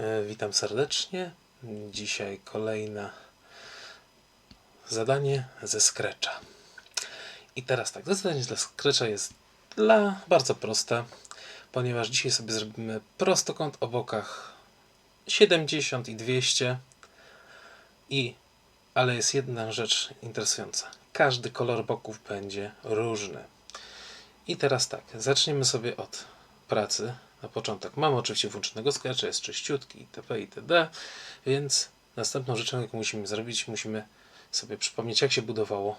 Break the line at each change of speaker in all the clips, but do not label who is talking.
E, Witam serdecznie. Dzisiaj kolejne zadanie ze Scratcha. I teraz tak, zadanie dla Scratcha jest dla bardzo proste, ponieważ dzisiaj sobie zrobimy prostokąt o bokach 70 i 200 i ale jest jedna rzecz interesująca. Każdy kolor boków będzie różny. I teraz tak, zaczniemy sobie od pracy. Na początek mamy oczywiście włączonego Sketcha, jest czyściutki itp. itd. Więc następną rzeczą, jaką musimy zrobić, musimy sobie przypomnieć, jak się budowało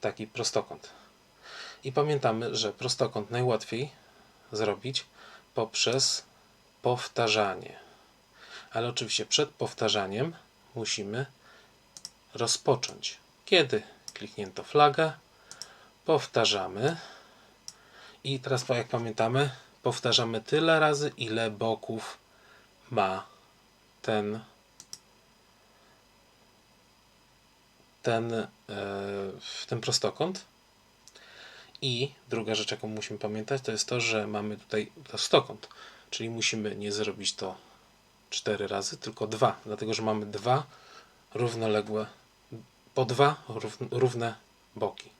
taki prostokąt. I pamiętamy, że prostokąt najłatwiej zrobić poprzez powtarzanie. Ale oczywiście przed powtarzaniem musimy rozpocząć. Kiedy kliknięto flagę, powtarzamy. I teraz, jak pamiętamy, powtarzamy tyle razy, ile boków ma ten ten, e, ten prostokąt. I druga rzecz, jaką musimy pamiętać, to jest to, że mamy tutaj prostokąt, czyli musimy nie zrobić to cztery razy, tylko dwa, dlatego że mamy dwa równoległe, po dwa rów- równe boki.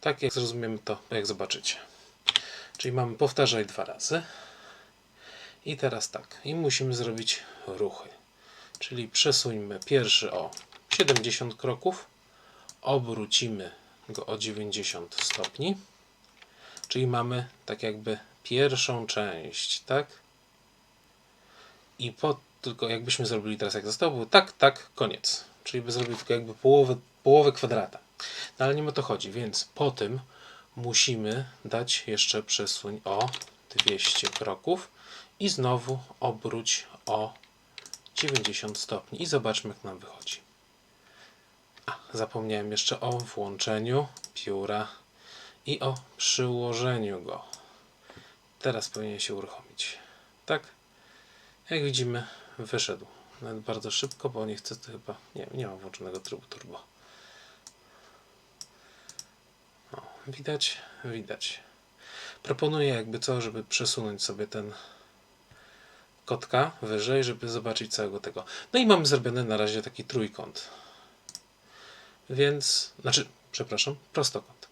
Tak jak zrozumiemy to, jak zobaczycie. Czyli mamy powtarzaj dwa razy. I teraz tak, i musimy zrobić ruchy. Czyli przesuńmy pierwszy o 70 kroków, obrócimy go o 90 stopni. Czyli mamy tak jakby pierwszą część, tak? I po, tylko jakbyśmy zrobili teraz jak zostało, było tak, tak, koniec. Czyli by zrobił tylko jakby połowę, połowę kwadrata. No ale nie o to chodzi, więc po tym musimy dać jeszcze przesuń o 200 kroków i znowu obróć o 90 stopni i zobaczmy jak nam wychodzi. A, zapomniałem jeszcze o włączeniu pióra i o przyłożeniu go. Teraz powinien się uruchomić. Tak? Jak widzimy, wyszedł. Nawet bardzo szybko, bo nie chcę to chyba. Nie, nie mam włączonego trybu turbo. O, widać, widać. Proponuję jakby co, żeby przesunąć sobie ten kotka wyżej, żeby zobaczyć całego tego. No i mamy zrobiony na razie taki trójkąt. Więc, znaczy, przepraszam, prostokąt.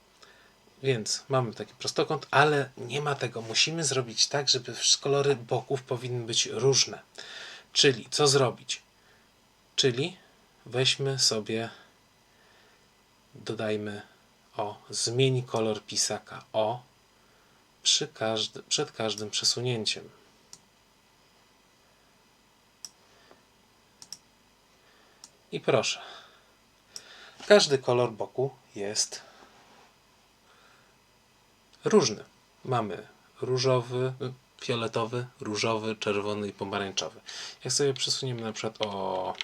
Więc mamy taki prostokąt, ale nie ma tego. Musimy zrobić tak, żeby kolory boków powinny być różne. Czyli co zrobić? Czyli weźmy sobie, dodajmy o zmień kolor pisaka o przy każdy, przed każdym przesunięciem. I proszę. Każdy kolor boku jest różny. Mamy różowy, fioletowy, różowy, czerwony i pomarańczowy. Jak sobie przesuniemy na przykład o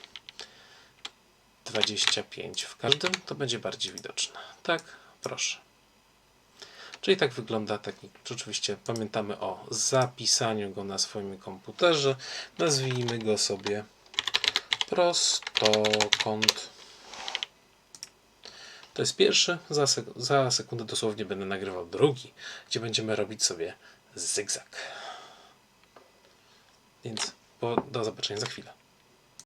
25 w każdym, to będzie bardziej widoczne. Tak, proszę. Czyli tak wygląda technik. Oczywiście pamiętamy o zapisaniu go na swoim komputerze. Nazwijmy go sobie prostokąt. To jest pierwszy, za, sek- za sekundę dosłownie będę nagrywał drugi, gdzie będziemy robić sobie zygzak. Więc do zobaczenia za chwilę.